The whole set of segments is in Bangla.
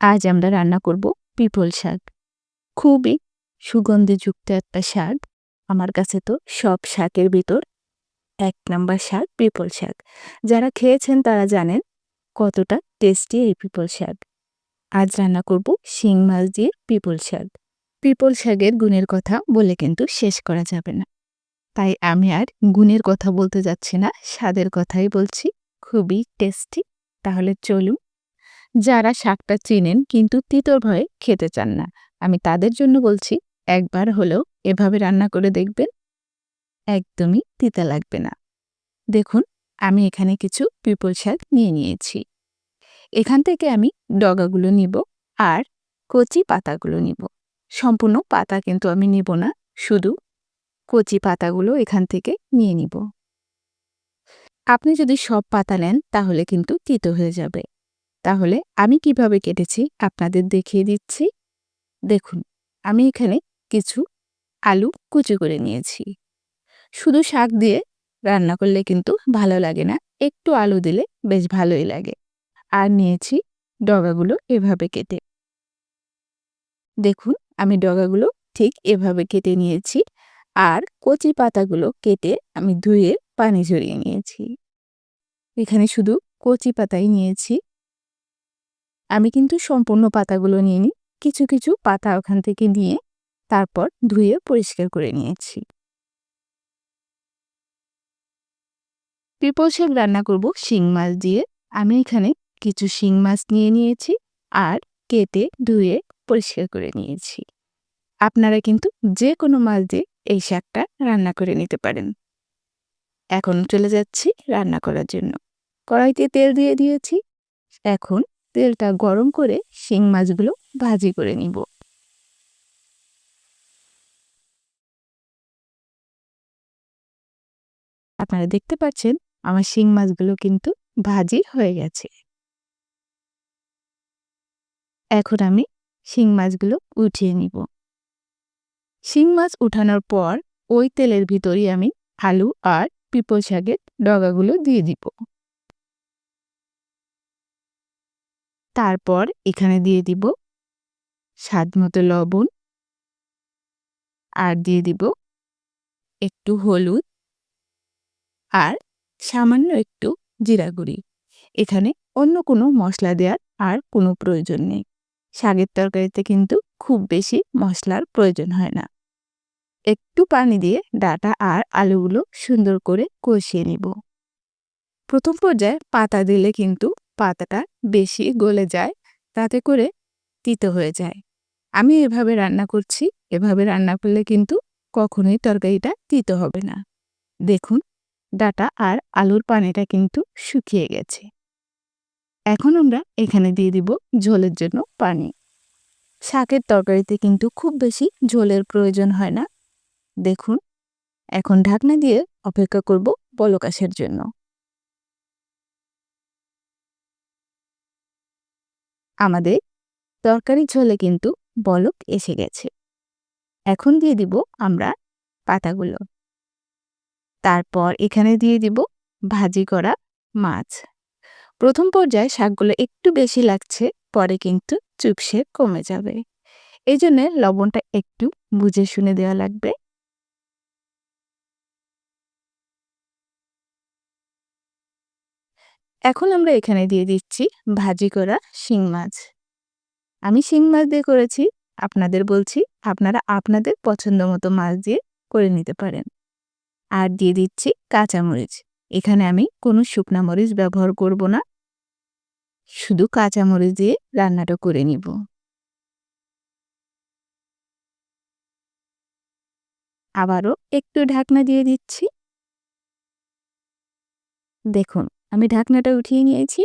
আজ আমরা রান্না করব পিপল শাক। খুবই সুগন্ধিযুক্ত একটা শাক। আমার কাছে তো সব শাকের ভিতর এক নাম্বার শাক পিপল শাক। যারা খেয়েছেন তারা জানেন কতটা টেস্টি এই পিপল শাক। আজ রান্না করব শিং মাছ দিয়ে পিপল শাক। পিপল শাকের গুণের কথা বলে কিন্তু শেষ করা যাবে না। তাই আমি আর গুণের কথা বলতে যাচ্ছি না, স্বাদের কথাই বলছি। খুবই টেস্টি। তাহলে চলুন যারা শাকটা চিনেন কিন্তু তিতর ভয়ে খেতে চান না। আমি তাদের জন্য বলছি, একবার হলেও এভাবে রান্না করে দেখবেন, একদমই তিতা লাগবে না। দেখুন, আমি এখানে কিছু পিপল শাক নিয়ে নিয়েছি। এখান থেকে আমি ডগাগুলো নিব আর কচি পাতাগুলো নিব। সম্পূর্ণ পাতা কিন্তু আমি নিব না, শুধু কচি পাতাগুলো এখান থেকে নিয়ে নিব। আপনি যদি সব পাতা নেন, তাহলে কিন্তু তিতো হয়ে যাবে। তাহলে আমি কীভাবে কেটেছি আপনাদের দেখিয়ে দিচ্ছি। দেখুন, আমি এখানে কিছু আলু কুচি করে নিয়েছি। শুধু শাক দিয়ে রান্না করলে কিন্তু ভালো লাগে না, একটু আলু দিলে বেশ ভালোই লাগে। আর নিয়েছি ডগাগুলো এভাবে কেটে। দেখুন, আমি ডগাগুলো ঠিক এভাবে কেটে নিয়েছি আর কচি পাতাগুলো কেটে আমি ধুয়ে পানি ঝরিয়ে নিয়েছি। এখানে শুধু কচি পাতাই নিয়েছি। আমি কিন্তু সম্পূর্ণ পাতাগুলো নিয়ে নিই। কিছু কিছু পাতা ওখান থেকে নিয়ে তারপর ধুয়ে পরিষ্কার করে নিয়েছি। পিপল শাক রান্না করব শিং মাছ দিয়ে। আমি এখানে কিছু শিং মাছ নিয়ে নিয়েছি আর কেটে ধুয়ে পরিষ্কার করে নিয়েছি। আপনারা কিন্তু যে কোনো মাছ দিয়ে এই শাকটা রান্না করে নিতে পারেন। এখন চলে যাচ্ছি রান্না করার জন্য। কড়াইতে তেল দিয়ে দিয়েছি। এখন তেলটা গরম করে শিং মাছগুলো ভাজি করে নিব। আপনারা দেখতে পাচ্ছেন, আমার শিং মাছগুলো কিন্তু ভাজি হয়ে গেছে। এখন আমি শিং মাছগুলো উঠিয়ে নিব। শিং মাছ উঠানোর পর ওই তেলের ভিতরেই আমি আলু আর পিপল শাকের ডগাগুলো দিয়ে দিব। তারপর এখানে দিয়ে দিব স্বাদ মতো লবণ। আর দিয়ে দিব একটু হলুদ। আর সামান্য একটু জিরা গুঁড়ি। এখানে অন্য কোনো মশলা দেওয়ার আর কোনো প্রয়োজন নেই। শাকের তরকারিতে কিন্তু খুব বেশি মশলার প্রয়োজন হয় না। একটু পানি দিয়ে ডাটা আর আলুগুলো সুন্দর করে কষিয়ে নিব। প্রথম পর্যায়ে পাতা দিলে কিন্তু পাতাটা বেশি গলে যায়, তাতে করে তিতো হয়ে যায়। আমি এভাবে রান্না করছি, এভাবে রান্না করলে কিন্তু কখনোই তরকারিটা তিতো হবে না। দেখুন, ডাটা আর আলুর পানিটা কিন্তু শুকিয়ে গেছে। এখন আমরা এখানে দিয়ে দিব ঝোলের জন্য পানি। শাকের তরকারিতে কিন্তু খুব বেশি ঝোলের প্রয়োজন হয় না। দেখুন, এখন ঢাকনা দিয়ে অপেক্ষা করব বলকাশের জন্য। আমাদের তরকারি ঝোলে কিন্তু বলক এসে গেছে। এখন দিয়ে দিব আমরা পাতাগুলো। তারপর এখানে দিয়ে দিব ভাজি করা মাছ। প্রথম পর্যায়ে শাকগুলো একটু বেশি লাগছে, পরে কিন্তু চুপসে কমে যাবে। এই জন্যে লবণটা একটু বুঝে শুনে দেওয়া লাগবে। এখন আমরা এখানে দিয়ে দিচ্ছি ভাজি করা শিং মাছ। আমি শিং মাছ দিয়ে করেছি, আপনাদের বলছি আপনারা আপনাদের পছন্দ মতো মাছ দিয়ে করে নিতে পারেন। আর দিয়ে দিচ্ছি কাঁচামরিচ, এখানে আমি কোনো শুকনা মরিচ ব্যবহার করব না। শুধু কাঁচামরিচ দিয়ে রান্নাটা করে নিব। আবারও একটু ঢাকনা দিয়ে দিচ্ছি। দেখুন আমি ঢাকনাটা উঠিয়ে নিয়েছি।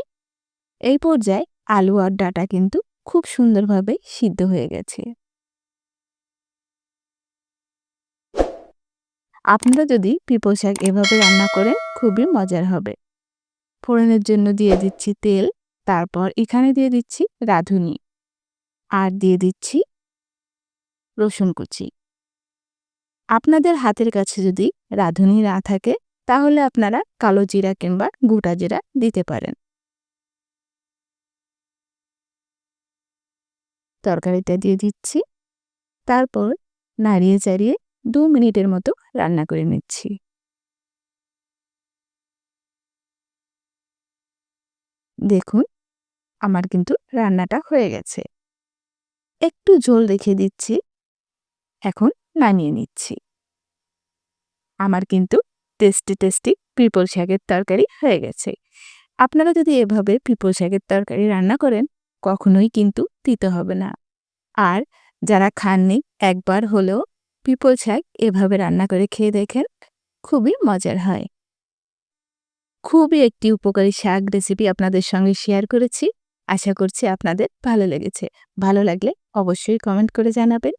এই পর্যায়ে আলু আর ডাটা কিন্তু খুব সুন্দরভাবে সিদ্ধ হয়ে গেছে। আপনারা যদি পিপল শাক এভাবে রান্না করেন, খুবই মজার হবে। ফোড়নের জন্য দিয়ে দিচ্ছি তেল, তারপর এখানে দিয়ে দিচ্ছি রাঁধুনি। আর দিয়ে দিচ্ছি রসুন কুচি। আপনাদের হাতের কাছে যদি রাঁধুনি না থাকে তাহলে আপনারা কালো জিরা কিংবা গোটা জিরা দিতে পারেন। তরকারিটা দিয়ে দিচ্ছি। তারপর নাড়িয়ে চাড়িয়ে দু মিনিটের মতো রান্না করে নিচ্ছি। দেখুন, আমার কিন্তু রান্নাটা হয়ে গেছে। একটু জল রেখে দিচ্ছি। এখন নামিয়ে নিচ্ছি। আমার কিন্তু টেস্টি টেস্টি পিপল শাকের তরকারি হয়ে গেছে। আপনারা যদি এভাবে পিপল শাকের তরকারি রান্না করেন, কখনোই কিন্তু দিতে হবে না। আর যারা খাননি, একবার হলেও পিপল শাক এভাবে রান্না করে খেয়ে দেখেন, খুবই মজার হয়। খুবই একটি উপকারী শাক রেসিপি আপনাদের সঙ্গে শেয়ার করেছি। আশা করছি আপনাদের ভালো লেগেছে। ভালো লাগলে অবশ্যই কমেন্ট করে জানাবেন।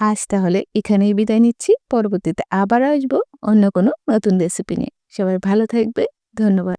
আজ তাহলে এখানেই বিদায় নিচ্ছি। পরবর্তীতে আবার আসব অন্য কোনো নতুন রেসিপি নিয়ে। সবাই ভালো থাকবে। ধন্যবাদ।